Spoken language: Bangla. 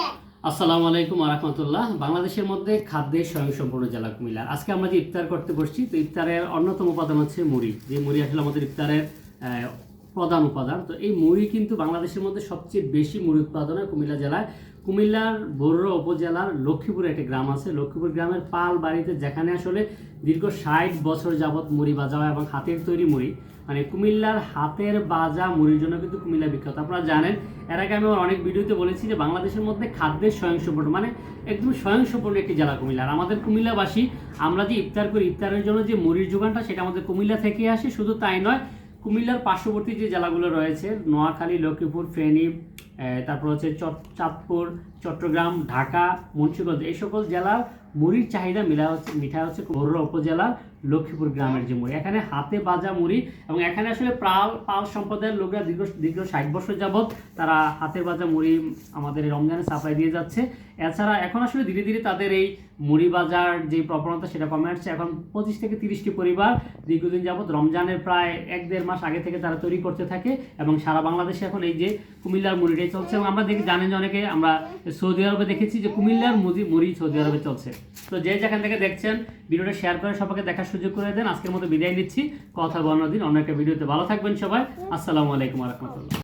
আসসালামু আলাইকুম আরহামতুল্লাহ বাংলাদেশের মধ্যে খাদ্যের স্বয়ংসম্পূর্ণ জেলা কুমিল্লা। আজকে আমরা যে ইফতার করতে বসছি, তো ইফতারের অন্যতম উপাদান হচ্ছে মুড়ি। যে মুড়ি আসলে আমাদের ইফতারের প্রধান উপাদান। তো এই মুড়ি কিন্তু বাংলাদেশের মধ্যে সবচেয়ে বেশি মুড়ি উৎপাদন হয় কুমিল্লা জেলায়। কুমিল্লার বড়ুয়া উপজেলার লক্ষ্মীপুরে একটি গ্রাম আছে। লক্ষ্মীপুর গ্রামের পাল বাড়িতে যেখানে আসলে দীর্ঘ ষাট বছর যাবৎ মুড়ি বাজা হয় এবং হাতের তৈরি মুড়ি। মানে কুমিল্লার হাতের বাজা মুড়ির জন্য কিন্তু কুমিল্লা বিখ্যাত। আপনারা জানেন, এর আগে আমি আমার অনেক ভিডিওতে বলেছি যে বাংলাদেশের মধ্যে খাদ্যের স্বয়ংসম্পূর্ণ মানে একদম স্বয়ংসম্পূর্ণ একটি জেলা কুমিল্লা। আর আমাদের কুমিল্লাবাসী, আমরা যে ইফতার করি, ইফতারের জন্য যে মুড়ির যোগানটা, সেটা আমাদের কুমিল্লা থেকে আসে। শুধু তাই নয় কুমিল্লার পার্শ্ববর্তী যে জেলাগুলো রয়েছে, নোয়াখালী, লক্ষ্মীপুর, ফেনী তারপর হচ্ছে চাঁদপুর, চট্টগ্রাম, ঢাকা, মুন্সিগঞ্জ, এই সকল জেলার মুড়ির চাহিদা মিলা হচ্ছে মিঠা হচ্ছে বড়ুয়া উপজেলার লক্ষ্মীপুর গ্রামের যে মুড়ি। এখানে হাতে বাজা মুড়ি এবং এখানে আসলে পাল পাল সম্প্রদায়ের লোকরা দীর্ঘ দীর্ঘ ষাট বছর যাবৎ তারা হাতের বাজা মুড়ি আমাদের রমজানে সাপ্লাই দিয়ে যাচ্ছে। এছাড়া এখন আসলে ধীরে ধীরে তাদের এই মুড়ি বাজার যে প্রবণতা সেটা কমে আসছে। এখন পঁচিশ থেকে তিরিশটি পরিবার দীর্ঘদিন যাবৎ রমজানের প্রায় এক দেড় মাস আগে থেকে তারা তৈরি করতে থাকে এবং সারা বাংলাদেশে এখন এই যে কুমিল্লার মুড়িটাই চলছে এবং আমরা দেখি জানেন যে অনেকে আমরা সৌদি আরবে দেখেছি যে কুমিল্লার মুড়ি সৌদি আরবে চলছে। তো যে যেখান থেকে দেখছেন, ভিডিওটা শেয়ার করে সবাইকে দেখার সুযোগ করে দেন, আজকের মতো বিদায় নিচ্ছি। কথা বলার দিন, অন্য একটা ভিডিওতে ভালো থাকবেন সবাই। আসসালামু আলাইকুম রহমতুল্লাহ।